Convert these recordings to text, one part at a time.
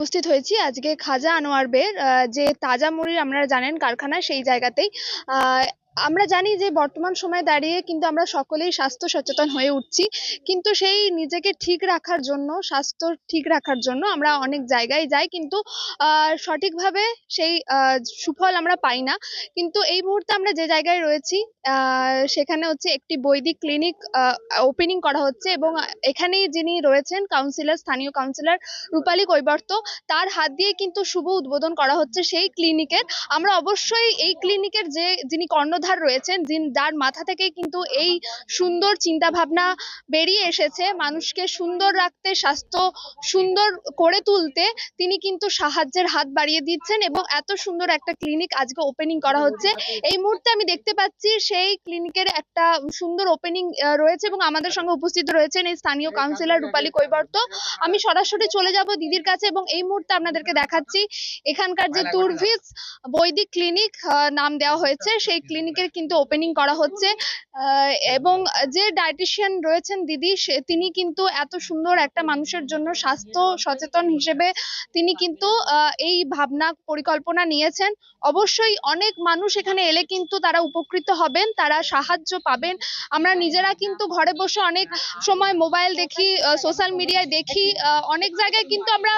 উপস্থিত হয়েছি। আজকে খাজা আনোয়ার বের যে তাজা মুড়ির আপনারা জানেন কারখানা সেই জায়গাতেই আমরা জানি যে বর্তমান সময়ে দাঁড়িয়ে কিন্তু আমরা সকলেই স্বাস্থ্য সচেতন হয়ে উঠছি। কিন্তু সেই নিজেকে ঠিক রাখার জন্য, স্বাস্থ্য ঠিক রাখার জন্য আমরা অনেক জায়গায় যাই কিন্তু সঠিকভাবে সেই সুফল আমরা পাই না। কিন্তু এই মুহূর্তে আমরা যে জায়গায় রয়েছি সেখানে হচ্ছে একটি বৈদিক ক্লিনিক ওপেনিং করা হচ্ছে এবং এখানেই যিনি রয়েছেন কাউন্সিলর স্থানীয় কাউন্সিলর রূপালী কৈবর্ত, তার হাত দিয়ে কিন্তু শুভ উদ্বোধন করা হচ্ছে সেই ক্লিনিকের। আমরা অবশ্যই এই ক্লিনিকের যে, যিনি কর্ণধার রয়েছেন যিনি যার মাথা থেকে কিন্তু এই সুন্দর চিন্তা ভাবনা বেরিয়ে এসেছে। মানুষকে সুন্দর রাখতে স্বাস্থ্য সুন্দর করে তুলতে তিনি কিন্তু সাহায্যের হাত বাড়িয়ে দিচ্ছেন এবং এত সুন্দর একটা ক্লিনিক আজকে ওপেনিং করা হচ্ছে। এই মুহূর্তে আমি দেখতে পাচ্ছি সেই ক্লিনিকের একটা সুন্দর ওপেনিং রয়েছে এবং আমাদের সঙ্গে উপস্থিত রয়েছেন এই স্থানীয় কাউন্সিলর রূপালী কৈবর্ত। আমি সরাসরি চলে যাব দিদির কাছে এবং এই মুহূর্তে আপনাদেরকে দেখাচ্ছি এখানকার যে তুরভিস বৈদিক ক্লিনিক নাম দেওয়া হয়েছে। সেই ক্লিনিকের কিন্তু ওপেনিং করা হচ্ছে। এবং যে ডায়েটিশিয়ান রয়েছেন দিদি তিনি কিন্তু এত সুন্দর একটা মানুষের জন্য স্বাস্থ্য সচেতন হিসেবে তিনি কিন্তু এই ভাবনা পরিকল্পনা নিয়েছেন। অবশ্যই অনেক মানুষ এখানে এলে কিন্তু তারা উপকৃত হবেন, তারা সাহায্য পাবেন। আমরা নিজেরা কিন্তু ঘরে বসে অনেক সময় মোবাইল দেখি সোশ্যাল মিডিয়ায় দেখি অনেক জায়গায় কিন্তু আমরা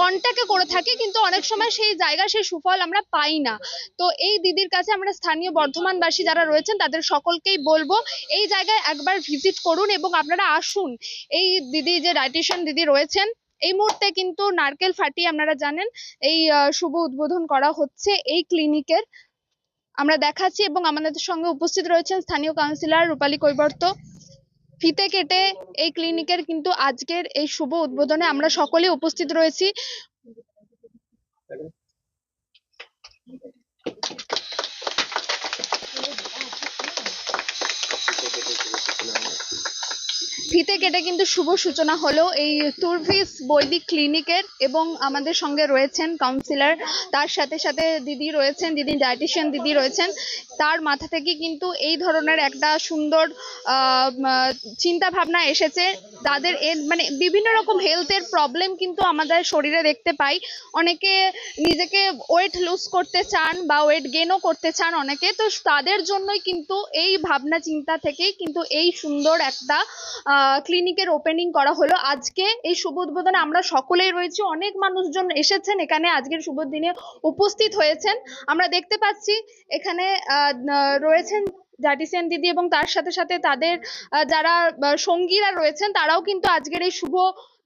কন্ট্যাক্টে করে থাকি, কিন্তু অনেক সময় সেই জায়গা সেই সুফল আমরা পাই না। তো এই দিদির কাছে আমরা স্থানীয় বর্ধমানবাসী যারা রয়েছেন, তাদের সকলকেই বলব এই জায়গায় একবার ভিজিট করুন এবং আপনারা আসুন। এই দিদি যে ডায়েটিশিয়ান দিদি রয়েছেন, এই মুহূর্তে কিন্তু নারকেল ফাটিয়ে আপনারা জানেন, এই শুভ উদ্বোধন করা হচ্ছে এই ক্লিনিকের আমরা দেখাচ্ছি এবং আমাদের সঙ্গে উপস্থিত রয়েছেন স্থানীয় কাউন্সিলর রূপালী কৈবর্ত। ফিতে কেটে এই ক্লিনিকের কিন্তু আজকের এই শুভ উদ্বোধনে আমরা সকলে উপস্থিত রয়েছি। ফিতে কেটে কিন্তু শুভ সূচনা হলো এই তুরভিস বৈদিক ক্লিনিকের এবং আমাদের সঙ্গে রয়েছেন কাউন্সিলর তার সাথে সাথে দিদি রয়েছেন, দিদি ডায়েটিশিয়ান দিদি রয়েছেন। তার মাথা থেকে কিন্তু এই ধরনের একটা সুন্দর চিন্তা ভাবনা এসেছে। তাদের এর মানে বিভিন্ন রকম হেলথের প্রবলেম কিন্তু আমাদের শরীরে দেখতে পাই। অনেকে নিজেকে ওয়েট লুজ করতে চান বা ওয়েট গেনও করতে চান অনেকে। তো তাদের জন্যই কিন্তু এই ভাবনা চিন্তা থেকেই কিন্তু এই সুন্দর একটা ক্লিনিকের ওপেনিং করা হলো। আজকে এই শুভ উদ্বোধনে আমরা সকলেই রয়েছি। অনেক মানুষজন এসেছেন এখানে। আজকের শুভ দিনে উপস্থিত হয়েছেন। আমরা দেখতে পাচ্ছি এখানে রয়েছেন সেন দিদি এবং তার সাথে সাথে তাদের যারা সঙ্গীরা রয়েছেন তারাও কিন্তু আজকের এই শুভ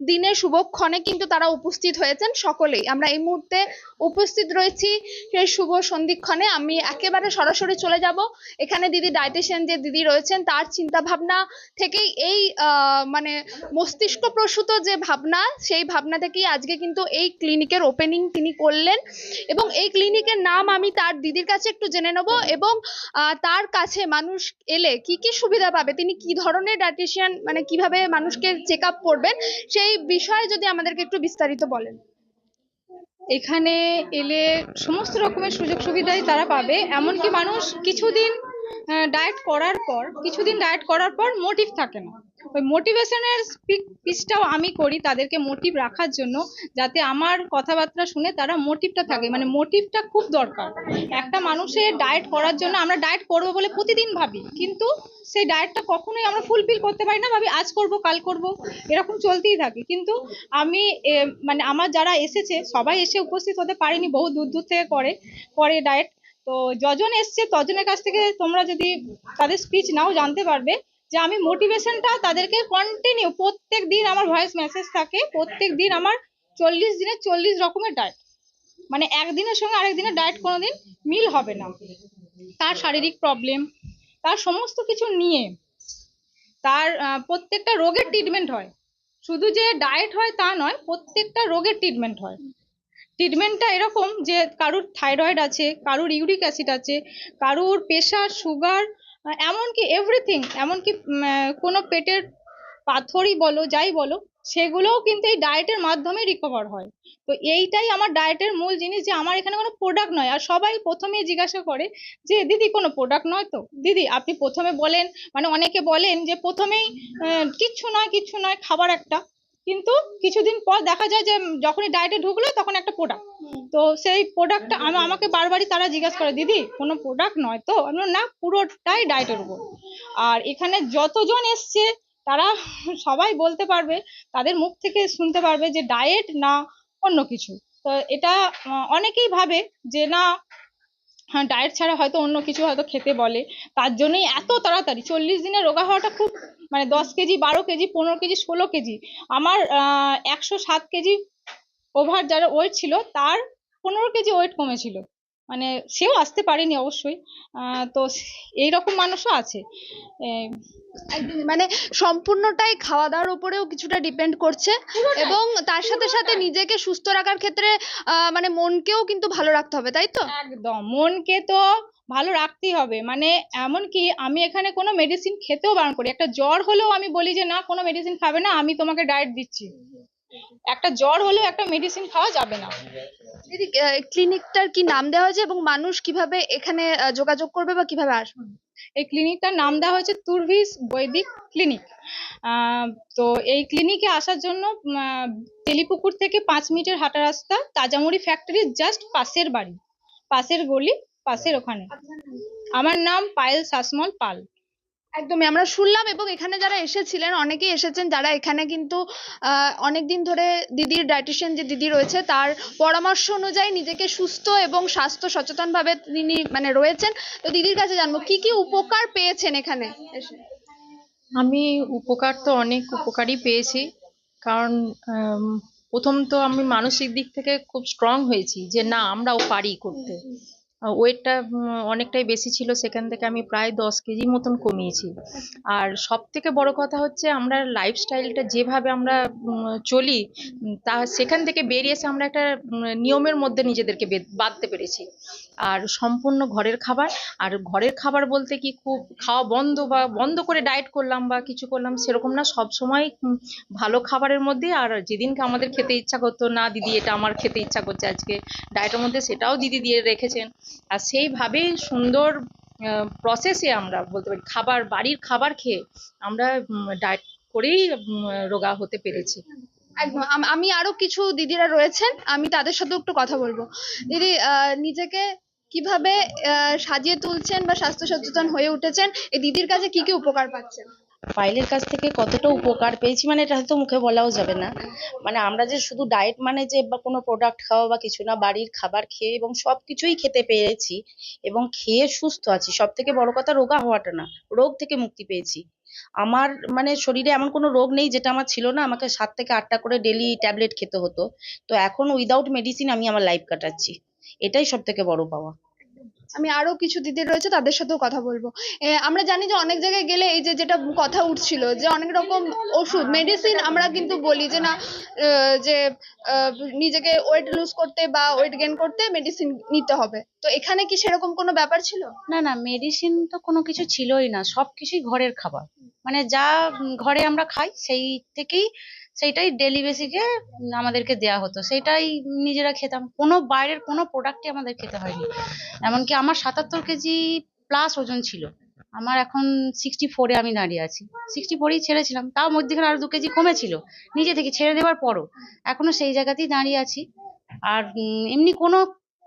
দিনে শুভক্ষণে কিন্তু তারা উপস্থিত হয়েছেন সকলেই। আমরা এই মুহূর্তে উপস্থিত রয়েছি সেই শুভ সন্ধিক্ষণে। আমি একেবারে সরাসরি চলে যাব। এখানে দিদি ডায়েটিশিয়ান যে দিদি রয়েছেন, তার চিন্তা ভাবনা থেকেই এই মানে মস্তিষ্ক প্রসূত যে ভাবনা, সেই ভাবনা থেকেই আজকে কিন্তু এই ক্লিনিকের ওপেনিং তিনি করলেন। এবং এই ক্লিনিকের নাম আমি তার দিদির কাছে একটু জেনে নেব এবং তার কাছে মানুষ এলে কি কি সুবিধা পাবে? তিনি কি ধরনের ডায়েটিশিয়ান মানে কীভাবে মানুষকে চেক আপ করবেন? সেই বিষয়ে যদি আমাদেরকে একটু বিস্তারিত বলেন। এখানে এলে সমস্ত রকমের সুযোগ সুবিধাই তারা পাবে। এমনকি মানুষ কিছুদিন ডায়েট করার পর, কিছুদিন ডায়েট করার পর মোটিভ থাকে না। ওই মোটিভেশনের পিসটাও আমি করি তাদেরকে মোটিভ রাখার জন্য, যাতে আমার কথাবার্তা শুনে তারা মোটিভটা থাকে। মানে মোটিভটা খুব দরকার। একটা মানুষের ডায়েট করার জন্য আমরা ডায়েট করব বলে প্রতিদিন ভাবি, কিন্তু সেই ডায়েটটা কখনোই আমরা ফুলফিল করতে পারি না, ভাবি আজ করব, কাল করব, এরকম চলতেই থাকে। কিন্তু আমি মানে আমার যারা এসেছে, সবাই এসে উপস্থিত হতে পারেনি, বহু দূর দূর থেকে করে করে ডায়েট তো যজন এসছে, তজনের কাছ থেকে তোমরা যদি তাদের স্পিচ নাও জানতে পারবে যে আমি মোটিভেশনটা তাদেরকে কন্টিনিউ প্রত্যেক দিন আমার ভয়েস মেসেজ থাকে প্রত্যেক দিন আমার চল্লিশ দিনে চল্লিশ রকমের ডায়েট মানে একদিনের সঙ্গে আরেকদিনের ডায়েট কোনোদিন মিল হবে না। তার শারীরিক প্রবলেম তার সমস্ত কিছু নিয়ে তার প্রত্যেকটা রোগের ট্রিটমেন্ট হয়। শুধু যে ডায়েট হয় তা নয়, প্রত্যেকটা রোগের ট্রিটমেন্ট হয়। ট্রিটমেন্টটা এরকম যে কারুর থাইরয়েড আছে, কারুর ইউরিক অ্যাসিড আছে, কারুর প্রেশার সুগার এমনকি এভরিথিং এমনকি কোনো পেটের পাথরই বলো, যাই বলো, সেগুলোও কিন্তু এই ডায়েটের মাধ্যমে রিকভার হয়। তো এইটাই আমার ডায়েটের মূল জিনিস যে আমার এখানে কোনো প্রোডাক্ট নয়। আর সবাই প্রথমেই জিজ্ঞাসা করে যে, দিদি, কোনো প্রোডাক্ট নয় তো? দিদি, আপনি প্রথমে বলেন মানে অনেকে বলেন যে, প্রথমেই কিচ্ছু নয় কিচ্ছু নয়, খাবার একটা। কিন্তু কিছুদিন পর দেখা যায় যে, যখনই ডায়েটে ঢুকলো তখন একটা প্রোডাক্ট তো সেই প্রোডাক্টটা আমাকে বারবারই তারা জিজ্ঞাসা করে, দিদি, কোনো প্রোডাক্ট নয় তো? আমি না, পুরোটাই ডায়েটের উপর। আর এখানে যতজন এসছে, তারা সবাই বলতে পারবে, তাদের মুখ থেকে শুনতে পারবে যে ডায়েট না অন্য কিছু। তো এটা অনেকেই ভাবে যে, না হ্যাঁ ডায়েট ছাড়া হয়তো অন্য কিছু হয়তো খেতে বলে। তার জন্যই এত তাড়াতাড়ি, চল্লিশ দিনে রোগা হওয়াটা খুব মানে দশ কেজি বারো কেজি পনেরো কেজি ষোলো কেজি। আমার একশো সাত কেজি ওভার যারা ওয়েট ছিল তার পনেরো কেজি ওয়েট কমেছিল। মানে সেও আসতে পারেনি অবশ্যই। তো এইরকম মানুষও আছে। এই, মানে সম্পূর্ণটাই খাওয়া দাওয়ার উপরেও কিছুটা ডিপেন্ড করছে এবং তার সাথে সাথে নিজেকে সুস্থ রাখার ক্ষেত্রে আহ, মানে মনকেও কিন্তু ভালো রাখতে হবে তাই তো? একদম। মনকে তো ভালো রাখতেই হবে। মানে এমন কি আমি এখানে কোনো মেডিসিন খেতেও বারণ করি। একটা জ্বর হলেও আমি বলি যে না কোনো মেডিসিন খাবে না আমি তোমাকে ডায়েট দিচ্ছি। একটা জ্বর হলেও একটা মেডিসিন খাওয়া যাবে না। দিদি ক্লিনিকটার কি নাম দেওয়া হয়েছে এবং মানুষ কীভাবে এখানে যোগাযোগ করবে বা কীভাবে আসবে? এই ক্লিনিকটার নাম দেওয়া হয়েছে তুরভিস বৈদিক ক্লিনিক তো এই ক্লিনিকে আসার জন্য তেলিপুকুর থেকে পাঁচ মিনিটের হাঁটা রাস্তা তাজামুড়ি ফ্যাক্টরির জাস্ট পাশের বাড়ি। পাশের গলি। পাশের ওখানে। আমার নাম পায়েল শাসমল পাল। একদমই আমরা শুনলাম এবং এখানে যারা এসেছিলেন অনেকেই এসেছেন যারা এখানে কিন্তু আহ, অনেকদিন ধরে দিদির ডায়েটিশিয়ান যে দিদি রয়েছে তার পরামর্শ অনুযায়ী নিজেকে সুস্থ এবং স্বাস্থ্য সচেতনভাবে তিনি মানে রয়েছেন। তো দিদির কাছে জানব কি কি উপকার পেয়েছেন এখানে? এসে আমি উপকার তো অনেক উপকারই পেয়েছি কারণ প্রথম তো আমি মানসিক দিক থেকে খুব স্ট্রং হয়েছি যে না আমরাও পারি করতে। ওয়েটটা অনেকটাই বেশি ছিল, সেখান থেকে আমি প্রায় দশ কেজি মতন কমিয়েছি। আর সব থেকে বড় কথা হচ্ছে, আমরা লাইফস্টাইলটা যেভাবে আমরা চলি তা সেখান থেকে বেরিয়ে এসে আমরা একটা নিয়মের মধ্যে নিজেদেরকে বাঁধতে পেরেছি। আর সম্পূর্ণ ঘরের খাবার। আর ঘরের খাবার বলতে কি খুব খাওয়া বন্ধ বা বন্ধ করে ডায়েট করলাম বা কিছু করলাম সেরকম না। সব সময় ভালো খাবারের মধ্যে আর যেদিনকে আমাদের খেতে ইচ্ছা করতো, না দিদি, এটা আমার খেতে ইচ্ছা করছে আজকে। ডায়েটের মধ্যে সেটাও দিদি দিয়ে রেখেছেন। আর সেইভাবেই সুন্দর প্রসেসে আমরা বলতে পারি খাবার, বাড়ির খাবার খেয়ে আমরা ডায়েট করেই রোগা হতে পেরেছি। একদম। আমি আরও কিছু দিদিরা রয়েছেন, আমি তাদের সাথেও একটু কথা বলব। দিদি নিজেকে কীভাবে সাজিয়ে তুলছেন বা স্বাস্থ্য সচেতন হয়ে উঠেছেন, এই দিদির কাছে কি কি উপকার পাচ্ছেন? পাইলের কাছ থেকে কতটা উপকার পেয়েছি মানে এটা হয়তো মুখে বলাও যাবে না। মানে আমরা যে শুধু ডায়েট মানে যে বা কোনো প্রোডাক্ট খাওয়া বা কিছু না, বাড়ির খাবার খেয়ে এবং সব কিছুই খেতে পেরেছি এবং খেয়ে সুস্থ আছি। সব থেকে বড় কথা রোগা হওয়াটা না, রোগ থেকে মুক্তি পেয়েছি। আমার মানে শরীরে এমন কোনো রোগ নেই যেটা আমার ছিল না, আমাকে সাত থেকে আটটা করে ডেলি ট্যাবলেট খেতে হতো। তো এখন উইদাউট মেডিসিন আমি আমার লাইফ কাটাচ্ছি। এটাই সব থেকে বড় পাওয়া। আমি আরও কিছু দিদি রয়েছে তাদের সাথেও কথা বলব। আমরা জানি যে অনেক জায়গায় গেলে এই যে যেটা কথা উঠছিল যে অনেক রকম ওষুধ মেডিসিন আমরা কিন্তু বলি যে না আহ, যে আহ, নিজেকে ওয়েট লুজ করতে বা ওয়েট গেইন করতে মেডিসিন নিতে হবে। তো এখানে কি সেরকম কোনো ব্যাপার ছিল? না না মেডিসিন তো কোনো কিছু ছিলই না সব কিছুই ঘরের খাবার। মানে যা ঘরে আমরা খাই সেই থেকেই সেইটাই ডেলি বেসিকে আমাদেরকে দেয়া হতো। সেটাই নিজেরা খেতাম। কোনো বাইরের কোনো প্রোডাক্টই আমাদের খেতে হয়নি। এমনকি আমার সাতাত্তর কেজি প্লাস ওজন ছিল। আমার এখন সিক্সটি ফোরে আমি দাঁড়িয়ে আছি। সিক্সটি ফোরেই ছেড়েছিলাম। তাও মধ্যেখানে আরও দু কেজি কমেছিল। নিজে থেকে ছেড়ে দেওয়ার পরও। এখনও সেই জায়গাতেই দাঁড়িয়ে আছি। আর এমনি কোনো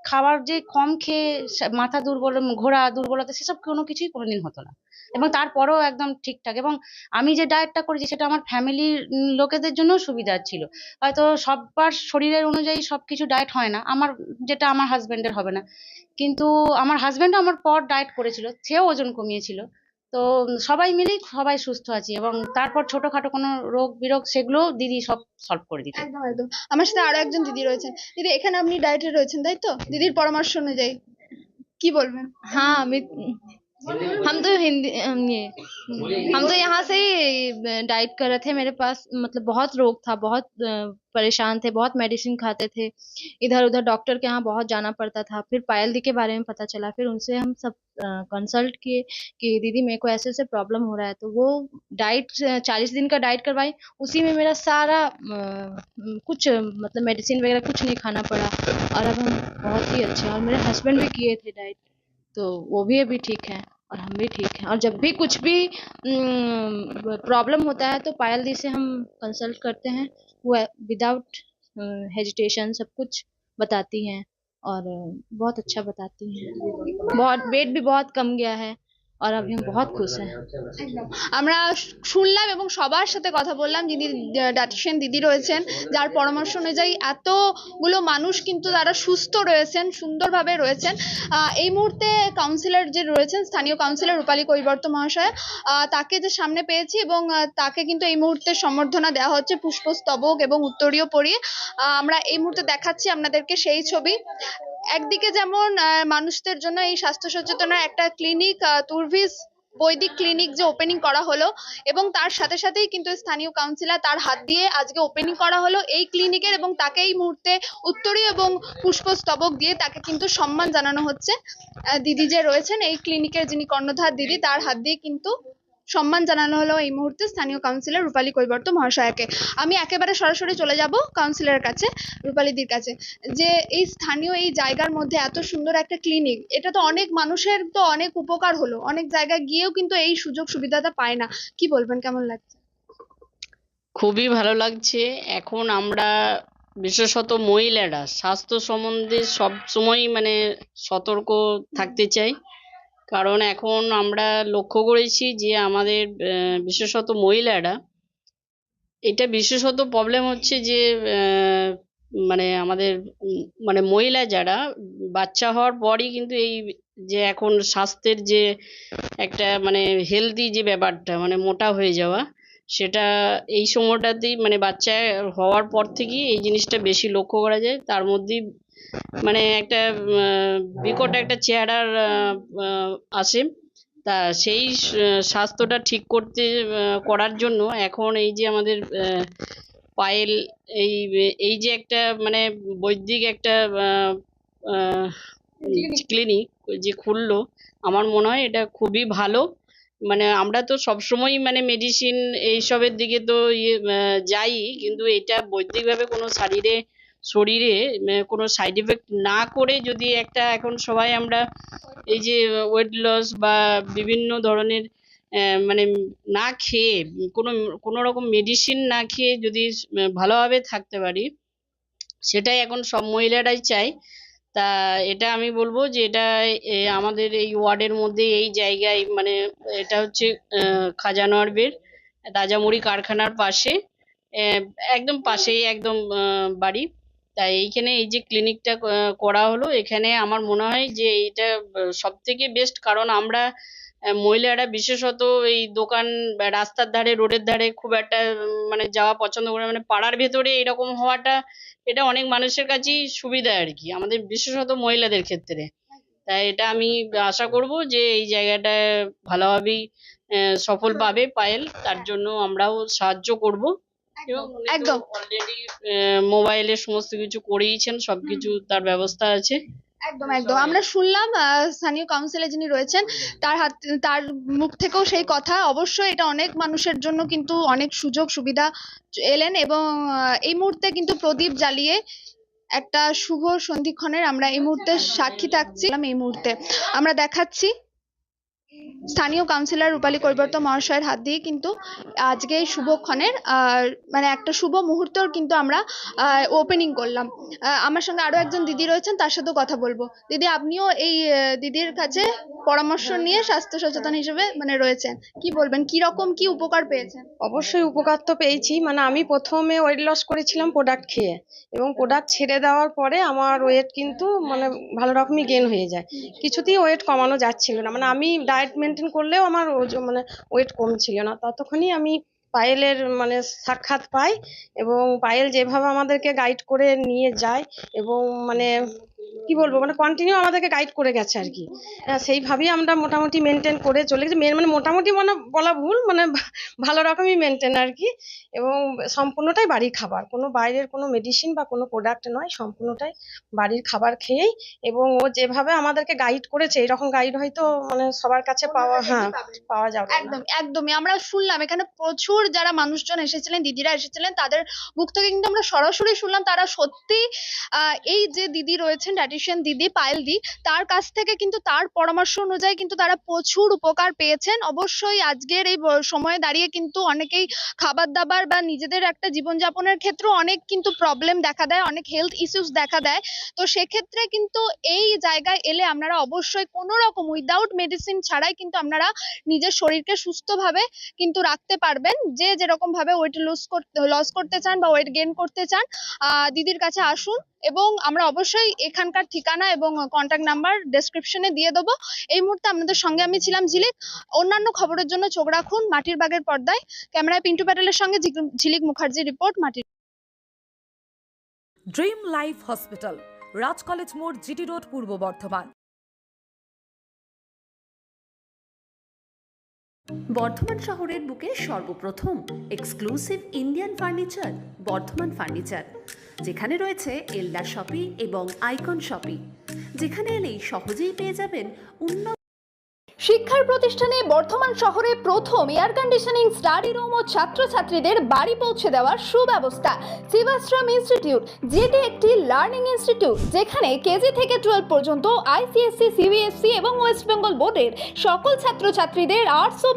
খাবার যে কম খেয়ে মাথা দুর্বল ঘোরা দুর্বলতা, সেসব কোনো কিছুই কোনোদিন হতো না। এবং তারপরেও একদম ঠিকঠাক। এবং আমি যে ডায়েটটা করেছি সেটা আমার ফ্যামিলির লোকেদের জন্যও সুবিধার ছিল। হয়তো সবার শরীরের অনুযায়ী সব কিছু ডায়েট হয় না আমার যেটা আমার হাজব্যান্ডের হবে না। কিন্তু আমার হাজব্যান্ডও আমার পর ডায়েট করেছিল সেও ওজন কমিয়েছিল। তো সবাই মিলেই সবাই সুস্থ আছি এবং তারপর ছোটখাটো কোনো রোগ বিরোগ সেগুলো দিদি সব সলভ করে দিতে একদম একদম। আমার সাথে আরও একজন দিদি রয়েছেন। দিদি এখানে আপনি ডায়েটে রয়েছেন তাই তো? দিদির পরামর্শ অনুযায়ী। কি বলবেন? হ্যাঁ আমি हम तो हिंदी अम, ये हम तो यहाँ से डाइट कर रहे थे मेरे पास मतलब बहुत रोग था बहुत परेशान थे बहुत मेडिसिन खाते थे। इधर उधर डॉक्टर के यहाँ बहुत जाना पड़ता था फिर पायल दी के बारे में पता चला फिर उनसे हम सब कंसल्ट किए कि दीदी मेरे को ऐसे ऐसे प्रॉब्लम हो रहा है तो वो डाइट चालीस दिन का डाइट करवाई उसी में मेरा सारा कुछ मतलब मेडिसिन वगैरह कुछ नहीं खाना पड़ा। और अब हम बहुत ही अच्छे और मेरे हस्बैंड भी किए थे डाइट तो वो भी अभी ठीक है और हम भी ठीक हैं। और जब भी कुछ भी प्रॉब्लम होता है तो पायल दी से हम कंसल्ट करते हैं। वो विदाउट हेजिटेशन सब कुछ बताती हैं और बहुत अच्छा बताती हैं। बहुत वेट भी बहुत कम गया है। और अभी हम बहुत खुश हैं আমরা শুনলাম এবং সবার সাথে কথা বললাম যিনি ডাটিশিয়ান দিদি রয়েছেন যার পরামর্শ অনুযায়ী এতগুলো মানুষ কিন্তু তারা সুস্থ রয়েছেন সুন্দরভাবে রয়েছেন আহ, এই মুহূর্তে কাউন্সিলর যে রয়েছেন স্থানীয় কাউন্সিলর রূপালী কৈবর্ত মহাশয় আহ, তাকে যে সামনে পেয়েছি এবং আহ, তাকে কিন্তু এই মুহূর্তে সম্বর্ধনা দেওয়া হচ্ছে পুষ্পস্তবক এবং উত্তরীয় পরিয়ে আহ, আমরা এই মুহূর্তে দেখাচ্ছি আপনাদেরকে সেই ছবি একদিকে যেমন মানুষদের জন্য এই স্বাস্থ্য সচেতনার একটা ক্লিনিক তুর্ভিস বৈদিক ক্লিনিক যে ওপেনিং করা হলো এবং তার সাথে সাথেই কিন্তু স্থানীয় কাউন্সিলর তার হাত দিয়ে আজকে ওপেনিং করা হলো এই ক্লিনিকের এবং তাকে এই মুহূর্তে উত্তরীয় এবং পুষ্পস্তবক দিয়ে তাকে কিন্তু সম্মান জানানো হচ্ছে। দিদি যে রয়েছেন এই ক্লিনিকের যিনি কর্ণধার দিদি, তার হাত দিয়ে কিন্তু সম্মান জানানো হলো এই মুহূর্তে স্থানীয় কাউন্সিলর রূপালী কৈবর্ত মহাশয়াকে। আমি একেবারে সরাসরি চলে যাব কাউন্সিলরের কাছে, রূপালীদির কাছে। যে এই স্থানীয় এই জায়গার মধ্যে এত সুন্দর একটা ক্লিনিক এটা তো অনেক মানুষের তো অনেক উপকার হলো। অনেক জায়গায় গিয়েও কিন্তু এই সুযোগ সুবিধাটা পায় না। কি বলবেন, কেমন লাগছে? খুবই ভালো লাগছে। এখন আমরা বিশেষত মহিলারা, স্বাস্থ্য সম্বন্ধে সবসময় মানে সতর্ক থাকতে চাই। কারণ এখন আমরা লক্ষ্য করেছি যে আমাদের বিশেষত মহিলারা, এটা বিশেষত প্রবলেম হচ্ছে যে মানে আমাদের মানে মহিলা যারা, বাচ্চা হওয়ার পরই কিন্তু এই যে এখন স্বাস্থ্যের যে একটা মানে হেলদি যে ব্যাপারটা মানে মোটা হয়ে যাওয়া, সেটা এই সময়টাতেই মানে বাচ্চা হওয়ার পর থেকেই এই জিনিসটা বেশি লক্ষ্য করা যায়। তার মধ্যেই মানে একটা বিকট একটা চেহারার আসে। তা সেই স্বাস্থ্যটা ঠিক করতে করার জন্য এখন এই যে আমাদের পায়েল, এই এই যে একটা মানে বৈদিক একটা ক্লিনিক যে খুললো, আমার মনে হয় এটা খুবই ভালো। মানে আমরা তো সবসময়ই মানে মেডিসিন এইসবের দিকে তো ইয়ে যাই, কিন্তু এটা বৈদিকভাবে কোনো শরীরে শরীরে কোনো সাইড এফেক্ট না করে যদি একটা এখন সবাই আমরা এই যে ওয়েট লস বা বিভিন্ন ধরনের মানে না খেয়ে কোনো কোনো রকম মেডিসিন না খেয়ে যদি ভালোভাবে থাকতে পারি সেটাই এখন সব মহিলারাই চায়। তা এটা আমি বলব যে এটা আমাদের এই ওয়ার্ডের মধ্যে এই জায়গায় মানে এটা হচ্ছে আহ, খাজানোয়ার রাজামুড়ি কারখানার পাশে একদম পাশেই একদম বাড়ি। তাই এইখানে এই যে ক্লিনিকটা করা হলো, এখানে আমার মনে হয় যে এইটা সব থেকে বেস্ট কারণ আমরা মহিলারা বিশেষত এই দোকান রাস্তার ধারে, রোডের ধারে খুব একটা মানে যাওয়া পছন্দ করে। মানে পাড়ার ভেতরে এরকম হওয়াটা, এটা অনেক মানুষের কাছেই সুবিধা আর কি, আমাদের বিশেষত মহিলাদের ক্ষেত্রে তাই এটা আমি আশা করব যে এই জায়গাটা ভালোভাবেই সফল পাবে পায়েল, তার জন্য আমরাও সাহায্য করব এবং একদম। অলরেডি মোবাইলে সমস্ত কিছু করিয়েছেন সবকিছু তার ব্যবস্থা আছে। একদম একদম। আমরা শুনলাম স্থানীয় কাউন্সিলর যিনি রয়েছেন তার হাত তার মুখ থেকেও সেই কথা। অবশ্যই এটা অনেক মানুষের জন্য কিন্তু অনেক সুযোগ সুবিধা এলেন এবং এই মুহূর্তে কিন্তু প্রদীপ জ্বালিয়ে একটা শুভ সন্ধিক্ষণের আমরা এই মুহূর্তে সাক্ষী থাকছি। এই মুহূর্তে আমরা দেখাচ্ছি। স্থানীয় কাউন্সিলর রূপালী কৈবর্ত মহাশয়ের হাত দিয়ে কিন্তু আজকে এই শুভক্ষণের মানে একটা শুভ মুহূর্তর কিন্তু আমরা ওপেনিং করলাম। আমার সঙ্গে আরও একজন দিদি রয়েছেন, তার সাথেও কথা বলব। দিদি, আপনিও এই দিদির কাছে পরামর্শ নিয়ে স্বাস্থ্য সচেতন হিসেবে মানে রয়েছেন। কি বলবেন? কি রকম, কি উপকার পেয়েছেন? অবশ্যই উপকার তো পেয়েছি। মানে আমি প্রথমে ওয়েট লস করেছিলাম প্রোডাক্ট খেয়ে, এবং প্রোডাক্ট ছেড়ে দেওয়ার পরে আমার ওয়েট কিন্তু মানে ভালো রকমই গেন হয়ে যায়। কিছুতেই ওয়েট কমানো যাচ্ছিল না। মানে আমি ডায়েট মেনটেন করলেও আমার ওজন মানে ওয়েট কম ছিল না। ততক্ষণই আমি পায়েলের মানে সাক্ষাৎ পাই এবং পায়েল যেভাবে আমাদেরকে গাইড করে নিয়ে যায় এবং মানে কি বলব? মানে কন্টিনিউ আমাদেরকে গাইড করে গেছে আর কি। সেইভাবেই আমরা মোটামুটি মেনটেন করে চলে গেছি মেন মানে মোটামুটি মানে বলা ভুল মানে ভালো রকমই মেনটেন আর কি। এবং সম্পূর্ণটাই বাড়ির খাবার। কোনো বাইরের কোনো মেডিসিন বা কোনো প্রোডাক্ট নয় সম্পূর্ণটাই বাড়ির খাবার খেয়েই। এবং ও যেভাবে আমাদেরকে গাইড করেছে এরকম গাইড হয়তো মানে সবার কাছে পাওয়া হ্যাঁ পাওয়া যাবে একদম একদমই। আমরা শুনলাম এখানে প্রচুর যারা মানুষজন এসেছিলেন দিদিরা এসেছিলেন তাদের মুখ থেকে কিন্তু আমরা সরাসরি শুনলাম তারা সত্যি আহ, এই যে দিদি রয়েছেন ডায়েটিশিয়ান দিদি, পায়েল দি, তার কাছ থেকে কিন্তু তার পরামর্শ অনুযায়ী কিন্তু তারা প্রচুর উপকার পেয়েছেন। অবশ্যই আজকের এই সময়ে দাঁড়িয়ে কিন্তু অনেকেই খাবার দাবার বা নিজেদের একটা জীবনযাপনের ক্ষেত্রে অনেক কিন্তু প্রবলেম দেখা দেয়, অনেক হেলথ ইস্যুস দেখা দেয়। তো সেক্ষেত্রে কিন্তু এই জায়গায় এলে আপনারা অবশ্যই কোনো রকম উইদাউট মেডিসিন ছাড়াই কিন্তু আপনারা নিজের শরীরকে সুস্থভাবে কিন্তু রাখতে পারবেন। যে যেরকম ভাবে ওয়েট লুজ করতে লস করতে চান বা ওয়েট গেইন করতে চান দিদির কাছে আসুন। এবং আমরা অবশ্যই এখানকার ঠিকানা এবং কন্ট্যাক্ট নাম্বার ডেসক্রিপশনে দিয়ে দেবো। এই মুহূর্তে আপনাদের সঙ্গে আমি ছিলাম ঝিলিক। অন্যান্য খবরের জন্য চোখ রাখুন মাটির বাগের পর্দায়। ক্যামেরায় পিন্টু প্যাটেলের সঙ্গে ঝিলিক মুখার্জি রিপোর্ট মাটির dream life hospital Raj college মোড় জিটি রোড পূর্ব বর্ধমান। বর্ধমান শহরের বুকে সর্বপ্রথম exclusive Indian furniture Bardhaman furniture যেখানে রয়েছে এলডা শপি এবং আইকন শপি যেখানে এলেই সহজেই পেয়ে যাবেন উন্নত শিক্ষার প্রতিষ্ঠানে বর্ধমান শহরে প্রথম এয়ার কন্ডিশনিং স্টাডি রুম ও ছাত্রছাত্রীদের বাড়ি পৌঁছে দেওয়ার সুব্যবস্থা। শিবাশ্রম ইনস্টিটিউট যেটি একটি লার্নিং ইনস্টিটিউট যেখানে কেজি থেকে টুয়েলভ পর্যন্ত আইসিএসসি সিবিএসসি এবং ওয়েস্ট বেঙ্গল বোর্ডের সকল ছাত্রছাত্রীদের আর্টস ও